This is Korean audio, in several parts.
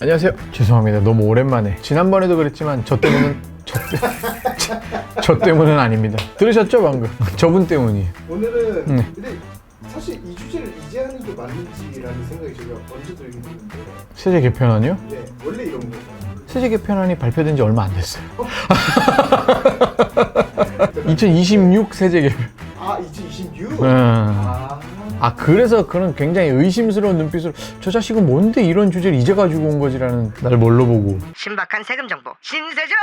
안녕하세요. 죄송합니다. 너무 오랜만에. 지난번에도 그랬지만 저 때문은 저, 때, 저 때문은 아닙니다. 들으셨죠 방금? 저분 때문이. 오늘은 네. 근데 사실 이 주제를 이제 하는 게 맞는지라는 생각이 제가 언제 들긴 했는데 세제 개편안이요? 네 원래 이런 거예요. 세제 개편안이 발표된 지 얼마 안 됐어요. 2026 세제 개편. 아 2026? 음. 아아 그래서 그런 굉장히 의심스러운 눈빛으로 저 자식은 뭔데 이런 주제를 이제 가지고 온 거지라는 날 뭘로 보고 신박한 세금 정보 신세정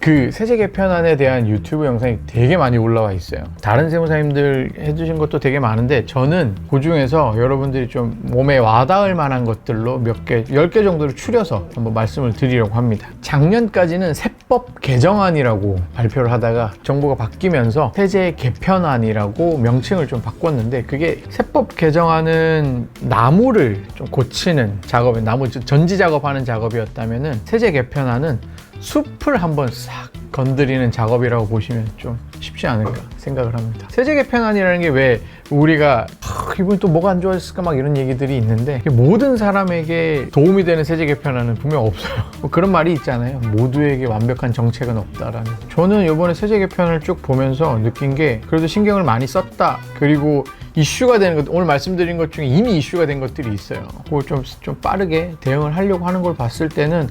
그 세제 개편안에 대한 유튜브 영상이 되게 많이 올라와 있어요. 다른 세무사님들 해주신 것도 되게 많은데 저는 그 중에서 여러분들이 좀 몸에 와닿을 만한 것들로 몇 개, 열 개 정도를 추려서 한번 말씀을 드리려고 합니다. 작년까지는 세법 개정안이라고 발표를 하다가 정부가 바뀌면서 세제 개편안이라고 명칭을 좀 바꿨는데 그게 세법 개정안은 나무를 좀 고치는 작업에 나무 전지 작업하는 작업이었다면은 세제 개편안은 숲을 한번 싹 건드리는 작업이라고 보시면 좀 쉽지 않을까 생각을 합니다. 세제 개편안이라는 게 왜 우리가 아, 이번에 또 뭐가 안 좋아졌을까 막 이런 얘기들이 있는데 모든 사람에게 도움이 되는 세제 개편안은 분명 없어요. 뭐 그런 말이 있잖아요. 모두에게 완벽한 정책은 없다라는. 저는 이번에 세제 개편을 쭉 보면서 느낀 게 그래도 신경을 많이 썼다. 그리고 이슈가 되는 것, 오늘 말씀드린 것 중에 이미 이슈가 된 것들이 있어요. 그걸 좀, 좀 빠르게 대응을 하려고 하는 걸 봤을 때는,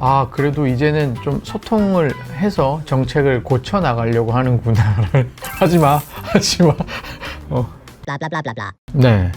아, 그래도 이제는 좀 소통을 해서 정책을 고쳐 나가려고 하는구나. 하지 마, 하지 마. 어. 네.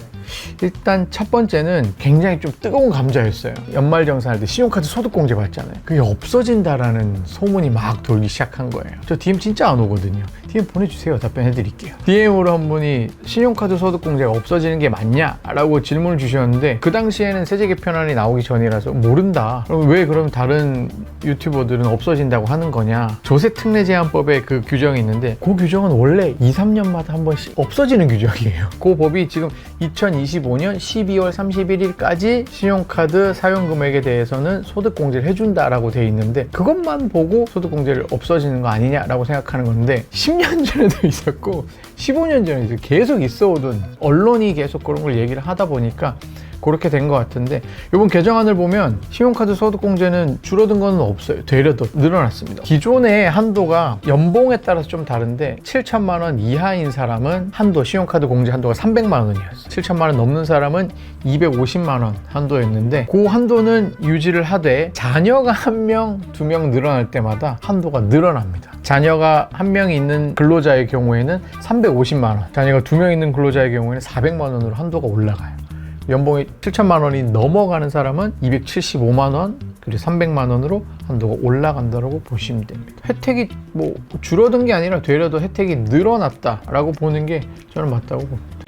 일단 첫 번째는 굉장히 좀 뜨거운 감자였어요. 연말정산할 때 신용카드 소득공제 받잖아요. 그게 없어진다라는 소문이 막 돌기 시작한 거예요. 저 DM 진짜 안 오거든요. DM 보내주세요. 답변해드릴게요. DM으로 한 분이 신용카드 소득공제가 없어지는 게 맞냐? 라고 질문을 주셨는데 그 당시에는 세제 개편안이 나오기 전이라서 모른다. 그럼 왜 그럼 다른 유튜버들은 없어진다고 하는 거냐? 조세 특례 제한법에 그 규정이 있는데 그 규정은 원래 2, 3년마다 한 번씩 없어지는 규정이에요. 그 법이 지금 2025년 12월 31일까지 신용카드 사용 금액에 대해서는 소득공제를 해준다라고 돼 있는데 그것만 보고 소득공제를 없어지는 거 아니냐라고 생각하는 건데 10년 전에도 있었고 15년 전에도 계속 있어 오던 언론이 계속 그런 걸 얘기를 하다 보니까 그렇게 된 것 같은데 이번 개정안을 보면 신용카드 소득공제는 줄어든 건 없어요. 되려 더 늘어났습니다. 기존의 한도가 연봉에 따라서 좀 다른데 7천만 원 이하인 사람은 한도 신용카드 공제 한도가 300만 원이었어요. 7천만 원 넘는 사람은 250만 원 한도였는데 그 한도는 유지를 하되 자녀가 한 명, 두 명 늘어날 때마다 한도가 늘어납니다. 자녀가 한명 있는 근로자의 경우에는 350만 원, 자녀가 두 명 있는 근로자의 경우에는 400만 원으로 한도가 올라가요. 연봉이 7천만 원이 넘어가는 사람은 275만 원 그리고 300만 원으로 한도가 올라간다고 보시면 됩니다. 혜택이 뭐 줄어든 게 아니라 되려 더 혜택이 늘어났다라고 보는 게 저는 맞다고 봅니다.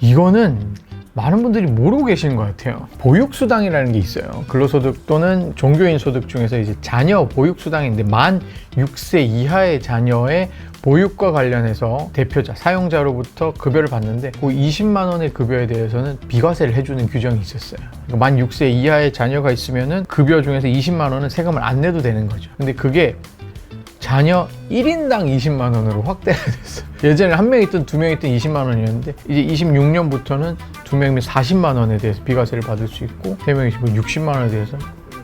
이거는 많은 분들이 모르고 계시는 것 같아요. 보육수당이라는 게 있어요. 근로소득 또는 종교인 소득 중에서 이제 자녀 보육수당인데 만 6세 이하의 자녀의 보육과 관련해서 대표자, 사용자로부터 급여를 받는데 그 20만 원의 급여에 대해서는 비과세를 해주는 규정이 있었어요. 그러니까 만 6세 이하의 자녀가 있으면은 급여 중에서 20만 원은 세금을 안 내도 되는 거죠. 근데 그게 자녀 1인당 20만 원으로 확대가 됐어요. 예전에 한 명 있든 두 명 있든 20만 원이었는데 이제 26년부터는 두 명이면 40만 원에 대해서 비과세를 받을 수 있고 세 명이시면 60만 원에 대해서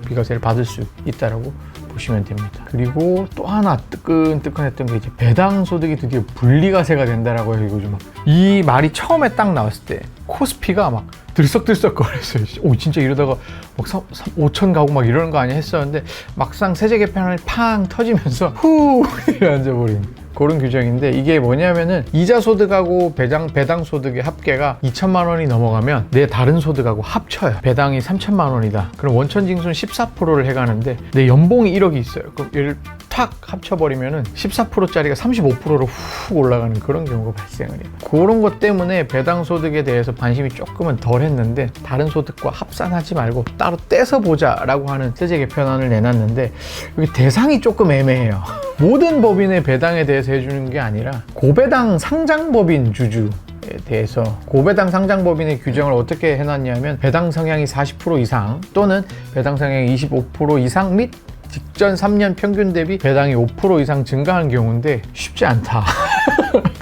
비과세를 받을 수 있다라고 보시면 됩니다. 그리고 또 하나 뜨끈뜨끈했던 게 이제 배당 소득이 드디어 분리과세가 된다라고 해서 요즘 막이 말이 처음에 딱 나왔을 때 코스피가 막 들썩들썩 거렸어요. 오 진짜 이러다가 막 5천 가고 막 이러는 거 아니야 했었는데 막상 세제 개편을 팡 터지면서 후 앉아버린 그런 규정인데 이게 뭐냐면은 이자 소득하고 배당 배당 소득의 합계가 2천만 원이 넘어가면 내 다른 소득하고 합쳐요. 배당이 3천만 원이다. 그럼 원천 징수는 14%를 해 가는데 내 연봉이 1억이 있어요. 그럼 얘를 탁 합쳐버리면은 14%짜리가 35%로 훅 올라가는 그런 경우가 발생을 해요. 그런 것 때문에 배당 소득에 대해서 관심이 조금은 덜 했는데 다른 소득과 합산하지 말고 따로 떼서 보자라고 하는 세제 개편안을 내놨는데 여기 대상이 조금 애매해요. 모든 법인의 배당에 대해서 해주는 게 아니라 고배당 상장법인 주주 에 대해서 고배당 상장법인의 규정을 어떻게 해놨냐면 배당 성향이 40% 이상 또는 배당 성향이 25% 이상 및 직전 3년 평균 대비 배당이 5% 이상 증가한 경우인데 쉽지 않다.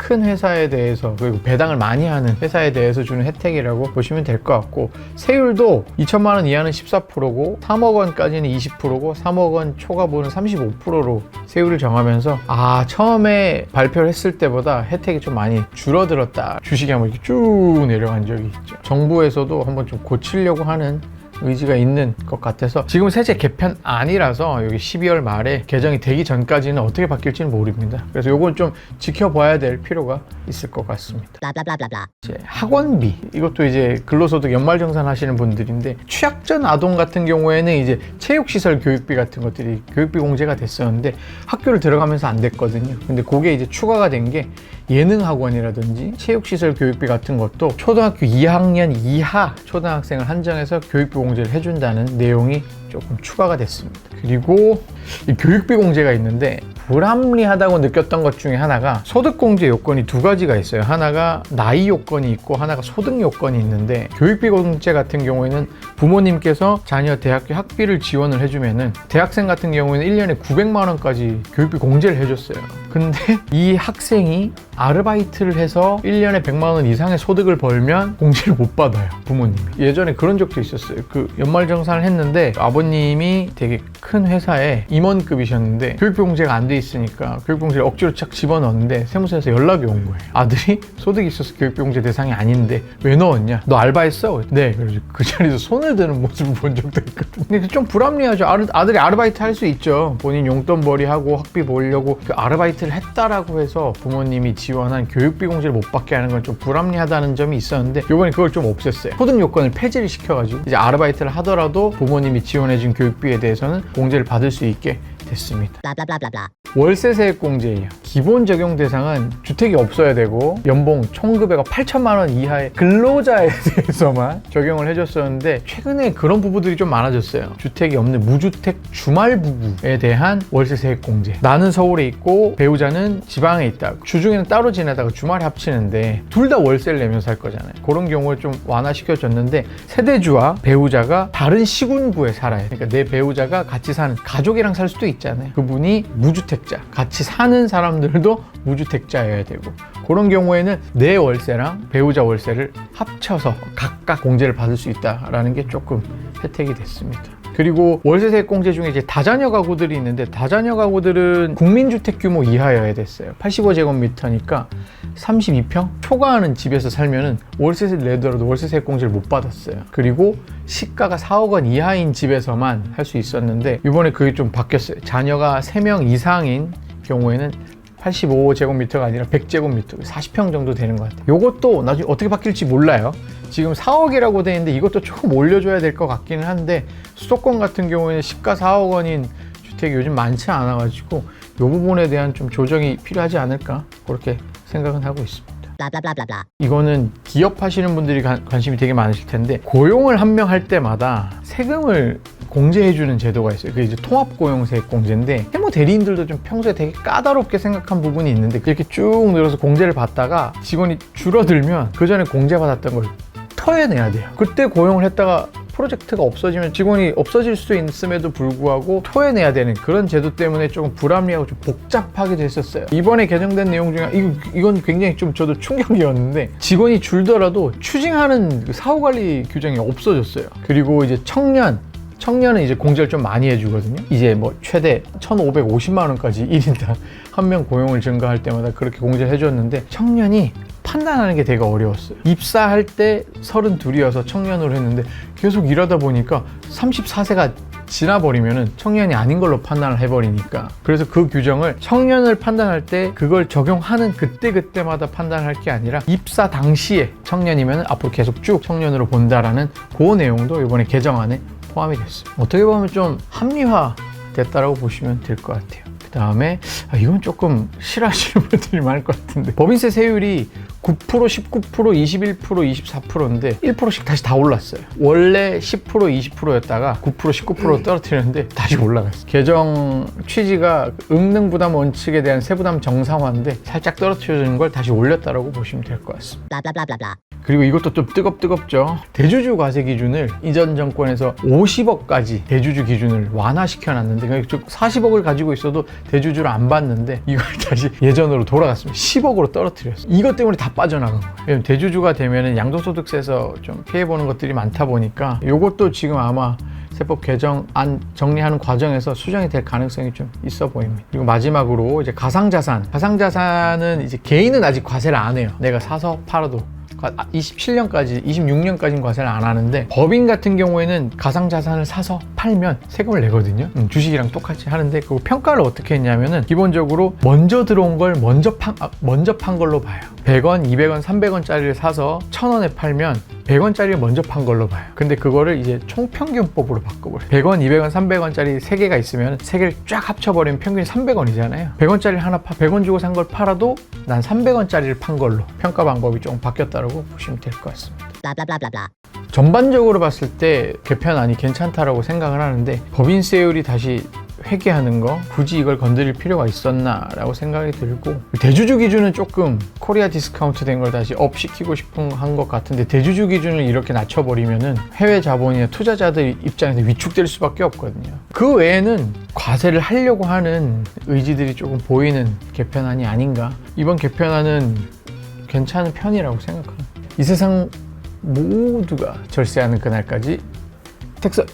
큰 회사에 대해서 그리고 배당을 많이 하는 회사에 대해서 주는 혜택이라고 보시면 될 것 같고 세율도 2천만 원 이하는 14%고 3억 원까지는 20%고 3억 원 초과분은 35%로 세율을 정하면서 아 처음에 발표를 했을 때보다 혜택이 좀 많이 줄어들었다. 주식이 한번 이렇게 쭉 내려간 적이 있죠. 정부에서도 한번 좀 고치려고 하는 의지가 있는 것 같아서 지금 세제 개편 아니라서 여기 12월 말에 개정이 되기 전까지는 어떻게 바뀔지는 모릅니다. 그래서 요건 좀 지켜봐야 될 필요가 있을 것 같습니다. 이제 학원비 이것도 이제 근로소득 연말정산 하시는 분들인데 취약전 아동 같은 경우에는 이제 체육시설 교육비 같은 것들이 교육비 공제가 됐었는데 학교를 들어가면서 안 됐거든요. 근데 그게 이제 추가가 된게 예능 학원이라든지 체육시설 교육비 같은 것도 초등학교 2학년 이하 초등학생을 한정해서 교육비 공제를 해준다는 내용이 조금 추가가 됐습니다. 그리고 이 교육비 공제가 있는데 불합리하다고 느꼈던 것 중에 하나가 소득 공제 요건이 두 가지가 있어요. 하나가 나이 요건이 있고 하나가 소득 요건이 있는데 교육비 공제 같은 경우에는 부모님께서 자녀 대학교 학비를 지원을 해주면은 대학생 같은 경우에는 1년에 900만 원까지 교육비 공제를 해줬어요. 근데 이 학생이 아르바이트를 해서 1년에 100만 원 이상의 소득을 벌면 공제를 못 받아요. 부모님이. 예전에 그런 적도 있었어요. 그 연말정산을 했는데 아버님이 되게 큰 회사에 임원급이셨는데 교육비 공제가 안 돼 있으니까 교육비 공제를 억지로 착 집어넣었는데 세무서에서 연락이 온 거예요. 아들이 소득이 있어서 교육비 공제 대상이 아닌데 왜 넣었냐? 너 알바했어? 네. 그래서 그 자리에서 손을 드는 모습을 본 적도 있거든요. 근데 좀 불합리하죠. 아들, 아들이 아르바이트 할 수 있죠. 본인 용돈 벌이 하고 학비 벌려고 그 아르바이트 를 했다라고 해서 부모님이 지원한 교육비 공제를 못 받게 하는 건 좀 불합리하다는 점이 있었는데 이번에 그걸 좀 없앴어요. 소득 요건을 폐지를 시켜가지고 이제 아르바이트를 하더라도 부모님이 지원해준 교육비에 대해서는 공제를 받을 수 있게 됐습니다. 월세 세액 공제예요. 기본 적용 대상은 주택이 없어야 되고 연봉 총급여가 8천만 원 이하의 근로자에 대해서만 적용을 해줬었는데 최근에 그런 부부들이 좀 많아졌어요. 주택이 없는 무주택 주말 부부에 대한 월세 세액 공제. 나는 서울에 있고 배우자는 지방에 있다. 주중에는 따로 지내다가 주말에 합치는데 둘 다 월세를 내면서 살 거잖아요. 그런 경우를 좀 완화시켜줬는데 세대주와 배우자가 다른 시군구에 살아요. 그러니까 내 배우자가 같이 사는 가족이랑 살 수도 있잖아요. 그분이 무주택 자, 같이 사는 사람들도 무주택자여야 되고 그런 경우에는 내 월세랑 배우자 월세를 합쳐서 각각 공제를 받을 수 있다라는 게 조금 혜택이 됐습니다. 그리고 월세세 공제 중에 이제 다자녀 가구들이 있는데 다자녀 가구들은 국민주택 규모 이하여야 됐어요. 85제곱미터니까 32평 초과하는 집에서 살면은 월세를 내더라도 월세세 공제를 못 받았어요. 그리고 시가가 4억 원 이하인 집에서만 할 수 있었는데 이번에 그게 좀 바뀌었어요. 자녀가 3명 이상인 경우에는 85제곱미터가 아니라 100제곱미터, 40평 정도 되는 것 같아요. 이것도 나중에 어떻게 바뀔지 몰라요. 지금 4억이라고 돼 있는데 이것도 조금 올려줘야 될 것 같기는 한데 수도권 같은 경우에는 시가 4억 원인 주택이 요즘 많지 않아 가지고 이 부분에 대한 좀 조정이 필요하지 않을까 그렇게 생각은 하고 있습니다. blah. 이거는 기업 하시는 분들이 관- 관심이 되게 많으실 텐데 고용을 한 명 할 때마다 세금을 공제해주는 제도가 있어요. 그게 이제 통합고용세액 공제인데 해모 대리인들도 좀 평소에 되게 까다롭게 생각한 부분이 있는데 그렇게 쭉 늘어서 공제를 받다가 직원이 줄어들면 그 전에 공제 받았던 걸 토해내야 돼요. 그때 고용을 했다가 프로젝트가 없어지면 직원이 없어질 수 있음에도 불구하고 토해내야 되는 그런 제도 때문에 조금 불합리하고 좀 복잡하게 됐었어요. 이번에 개정된 내용 중에 이거, 이건 굉장히 좀 저도 충격이었는데 직원이 줄더라도 추징하는 그 사후관리 규정이 없어졌어요. 그리고 이제 청년 청년은 이제 공제를 좀 많이 해주거든요. 이제 뭐 최대 1,550만 원까지 1인당 한 명 고용을 증가할 때마다 그렇게 공제를 해줬는데 청년이 판단하는 게 되게 어려웠어요. 입사할 때 32이어서 청년으로 했는데 계속 일하다 보니까 34세가 지나버리면은 청년이 아닌 걸로 판단을 해버리니까 그래서 그 규정을 청년을 판단할 때 그걸 적용하는 그때그때마다 판단할 게 아니라 입사 당시에 청년이면 앞으로 계속 쭉 청년으로 본다라는 그 내용도 이번에 개정안에 포함이 됐습니다. 어떻게 보면 좀 합리화 됐다라고 보시면 될 것 같아요. 그 다음에 아, 이건 조금 싫어하시는 분들이 많을 것 같은데 법인세 세율이 9%, 19%, 21%, 24%인데 1%씩 다시 다 올랐어요. 원래 10%, 20%였다가 9%, 19% 떨어뜨렸는데 다시 올라갔어요. 개정 취지가 응능 부담 원칙에 대한 세부담 정상화인데 살짝 떨어뜨려진 걸 다시 올렸다라고 보시면 될 것 같습니다. 그리고 이것도 좀 뜨겁뜨겁죠. 대주주 과세 기준을 이전 정권에서 50억까지 대주주 기준을 완화시켜 놨는데 그러니까 즉 40억을 가지고 있어도 대주주를 안 받는데 이걸 다시 예전으로 돌아갔습니다. 10억으로 떨어뜨렸어요. 이것 때문에 다 빠져나간 거예요. 대주주가 되면은 양도소득세에서 좀 피해 보는 것들이 많다 보니까 이것도 지금 아마 세법 개정안 정리하는 과정에서 수정이 될 가능성이 좀 있어 보입니다. 그리고 마지막으로 이제 가상자산. 가상자산은 이제 개인은 아직 과세를 안 해요. 내가 사서 팔아도. 27년까지, 26년까지는 과세를 안 하는데 법인 같은 경우에는 가상자산을 사서 팔면 세금을 내거든요. 음, 주식이랑 똑같이 하는데 그 평가를 어떻게 했냐면은 기본적으로 먼저 들어온 걸 먼저 판, 아, 먼저 판 걸로 봐요. 100원, 200원, 300원짜리를 사서 1000원에 팔면 100원짜리를 먼저 판 걸로 봐요. 근데 그거를 이제 총평균법으로 바꿔버려요. 100원, 200원, 300원짜리 3개가 있으면 3개를 쫙 합쳐버리면 평균이 300원이잖아요. 100원짜리 하나 파, 100원 주고 산 걸 팔아도 난 300원짜리를 판 걸로 평가 방법이 조금 바뀌었다고 보시면 될 것 같습니다. blah. 전반적으로 봤을 때 개편안이 괜찮다라고 생각을 하는데 법인세율이 다시 회계하는 거 굳이 이걸 건드릴 필요가 있었나 라고 생각이 들고 대주주 기준은 조금 코리아 디스카운트 된 걸 다시 업 시키고 싶은 한 것 같은데 대주주 기준을 이렇게 낮춰버리면은 해외 자본이나 투자자들 입장에서 위축될 수밖에 없거든요. 그 외에는 과세를 하려고 하는 의지들이 조금 보이는 개편안이 아닌가. 이번 개편안은 괜찮은 편이라고 생각합니다. 이 세상 모두가 절세하는 그날까지 텍스